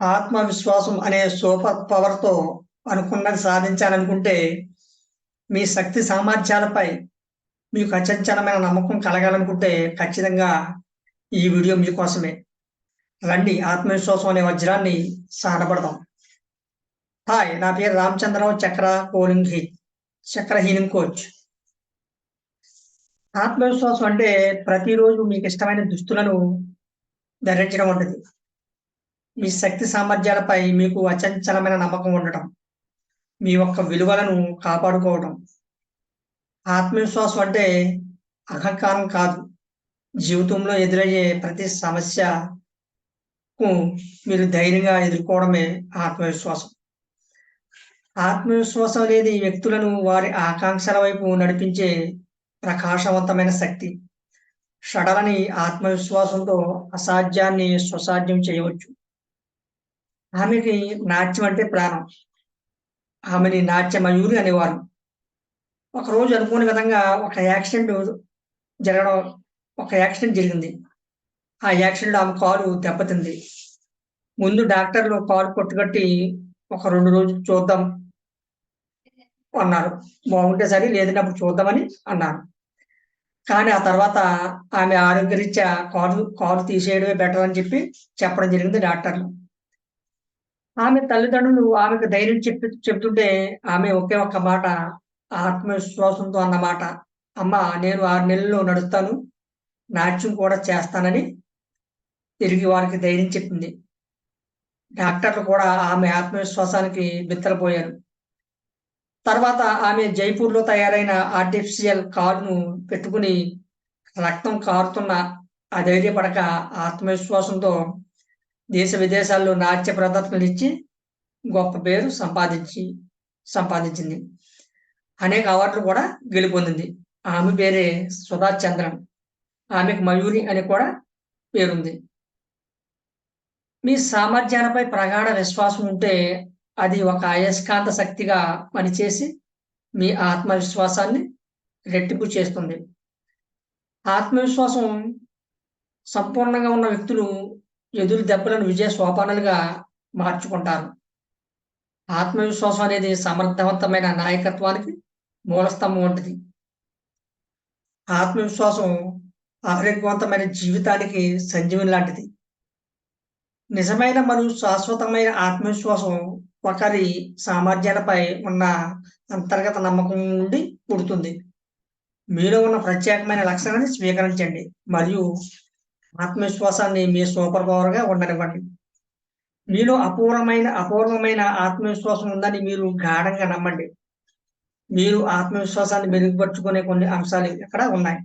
ఆత్మవిశ్వాసం అనే సూపర్ పవర్తో అనుకున్నది సాధించాలనుకుంటే మీ శక్తి సామర్థ్యాలపై మీకు అచంచలమైన నమ్మకం కలగాలనుకుంటే ఖచ్చితంగా ఈ వీడియో మీకోసమే రండి ఆత్మవిశ్వాసం అనే వజ్రాన్ని సానబడదాం హాయ్ నా పేరు రామచంద్రరావు చక్ర కోలింగ్ హీ చక్ర హీలింగ్ కోచ్. ఆత్మవిశ్వాసం అంటే ప్రతిరోజు మీకు ఇష్టమైన దుస్తులను ధరించడం ఉంటుంది మీ శక్తి సామర్థ్యాలపై మీకు అచంచలమైన నమ్మకం ఉండటం మీ యొక్క విలువలను కాపాడుకోవటం. ఆత్మవిశ్వాసం అంటే అహంకారం కాదు. జీవితంలో ఎదురయ్యే ప్రతి సమస్యకు మీరు ధైర్యంగా ఎదుర్కోవడమే ఆత్మవిశ్వాసం. ఆత్మవిశ్వాసం అనేది వ్యక్తులను వారి ఆకాంక్షల వైపు నడిపించే ప్రకాశవంతమైన శక్తి. షడలని ఆత్మవిశ్వాసంతో అసాధ్యాన్ని స్వసాధ్యం చేయవచ్చు. ఆమెకి నాట్యం అంటే ప్రాణం. ఆమెని నాట్య మయూరి అనేవారు ఒకరోజు అనుకోని విధంగా ఒక యాక్సిడెంట్ జరగడం ఒక యాక్సిడెంట్ జరిగింది. ఆ యాక్సిడెంట్ ఆమె కాలు దెబ్బతింది. ముందు డాక్టర్లు కాలు కొట్టుకట్టి ఒక రెండు రోజులు చూద్దాం అన్నారు. బాగుంటే సరే లేదంటే అప్పుడు చూద్దామని అన్నారు. కానీ ఆ తర్వాత ఆమె ఆరోగ్యరీత్యా కాలు కాలు తీసేయడమే బెటర్ అని చెప్పి చెప్పడం జరిగింది డాక్టర్లు. ఆమె తల్లిదండ్రులు ఆమెకు ధైర్యం చెప్పి చెప్తుంటే ఆమె ఒకే ఒక్క మాట ఆత్మవిశ్వాసంతో అన్నమాట అమ్మ నేను ఆరు నెలల్లో నడుస్తాను నాట్యం కూడా చేస్తానని తిరిగి వారికి ధైర్యం చెప్పింది. డాక్టర్లు కూడా ఆమె ఆత్మవిశ్వాసానికి బిత్తరపోయారు. తర్వాత ఆమె జైపూర్లో తయారైన ఆర్టిఫిషియల్ కారును పెట్టుకుని రక్తం కారుతున్న అధైర్యపడక ఆత్మవిశ్వాసంతో దేశ విదేశాల్లో నాట్య ప్రదర్శనలు ఇచ్చి గొప్ప పేరు సంపాదించి సంపాదించింది. అనేక అవార్డులు కూడా గెలుపొందింది ఆమె పేరే సుధా చంద్రన్. ఆమెకు మయూరి అని కూడా పేరుంది. మీ సామర్థ్యాలపై ప్రగాఢ విశ్వాసం ఉంటే అది ఒక అయస్కాంత శక్తిగా పనిచేసి మీ ఆత్మవిశ్వాసాన్ని రెట్టింపు చేస్తుంది. ఆత్మవిశ్వాసం సంపూర్ణంగా ఉన్న వ్యక్తులు ఎదురు దెబ్బలను విజయ సోపానాలుగా మార్చుకుంటారు. ఆత్మవిశ్వాసం అనేది సమర్థవంతమైన నాయకత్వానికి మూలస్తంభం వంటిది. ఆత్మవిశ్వాసం ఆరోగ్యవంతమైన జీవితానికి సంజీవని లాంటిది. నిజమైన మరియు శాశ్వతమైన ఆత్మవిశ్వాసం ఒకరి సామర్థ్యాలపై ఉన్న అంతర్గత నమ్మకం నుండి పుడుతుంది. మీలో ఉన్న ప్రత్యేకమైన లక్షణాన్ని స్వీకరించండి. మరియు ఆత్మవిశ్వాసాన్ని మీ సూపర్ పవర్గా ఉండనివ్వండి. మీలో అపూర్వమైన అపూర్వమైన ఆత్మవిశ్వాసం ఉందని మీరు గాఢంగా నమ్మండి. మీరు ఆత్మవిశ్వాసాన్ని మెరుగుపరుచుకునే కొన్ని అంశాలు ఇక్కడ ఉన్నాయి.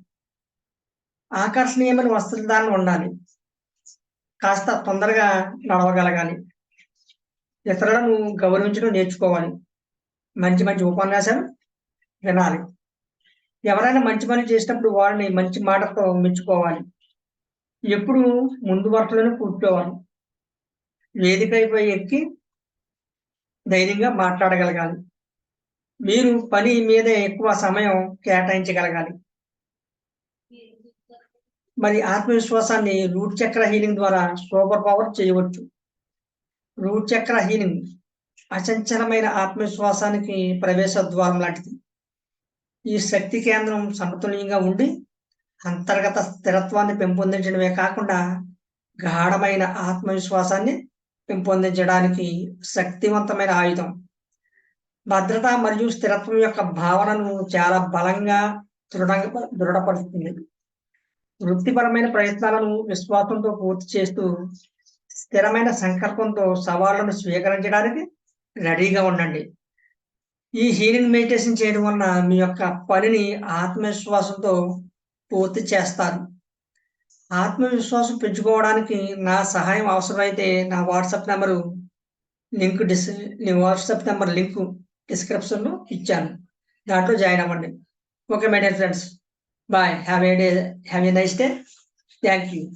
ఆకర్షణీయమైన వస్త్రధారణ ఉండాలి. కాస్త తొందరగా నడవగలగాలి. ఇతరులను గౌరవించడం నేర్చుకోవాలి. మంచి మంచి ఉపన్యాసాలు వినాలి. ఎవరైనా మంచి పని చేసినప్పుడు వారిని మంచి మాటతో మెచ్చుకోవాలి. ఎప్పుడు ముందు వరుసలోనే కూర్చోవాలి. వేదికపై ఎక్కి ధైర్యంగా మాట్లాడగలగాలి. మీరు పని మీద ఎక్కువ సమయం కేటాయించగలగాలి. మరి ఆత్మవిశ్వాసాన్ని రూట్ చక్ర హీలింగ్ ద్వారా సూపర్ పవర్ చేయవచ్చు. రూట్ చక్ర హీలింగ్ అచంచలమైన ఆత్మవిశ్వాసానికి ప్రవేశ ద్వారం లాంటిది. ఈ శక్తి కేంద్రం సమతుల్యంగా ఉండి అంతర్గత స్థిరత్వాన్ని పెంపొందించడమే కాకుండా గాఢమైన ఆత్మవిశ్వాసాన్ని పెంపొందించడానికి శక్తివంతమైన ఆయుధం. భద్రత మరియు స్థిరత్వం యొక్క భావనను చాలా బలంగా దృఢంగా దృఢపరుస్తుంది. వృత్తిపరమైన ప్రయత్నాలను విశ్వాసంతో పూర్తి చేస్తూ స్థిరమైన సంకల్పంతో సవాళ్ళను స్వీకరించడానికి రెడీగా ఉండండి. ఈ హీలింగ్ మెడిటేషన్ చేయడం వలన మీ యొక్క పనిని ఆత్మవిశ్వాసంతో పూర్తి చేస్తాను. ఆత్మవిశ్వాసం పెంచుకోవడానికి నా సహాయం అవసరమైతే నా వాట్సాప్ నెంబరు లింక్ డిస్ వాట్సాప్ నెంబర్ లింక్ డిస్క్రిప్షన్లో ఇచ్చాను. దాంట్లో జాయిన్ అవ్వండి. Okay my dear friends. Bye. Have a day have a nice day. Thank you.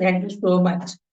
Thank you so much.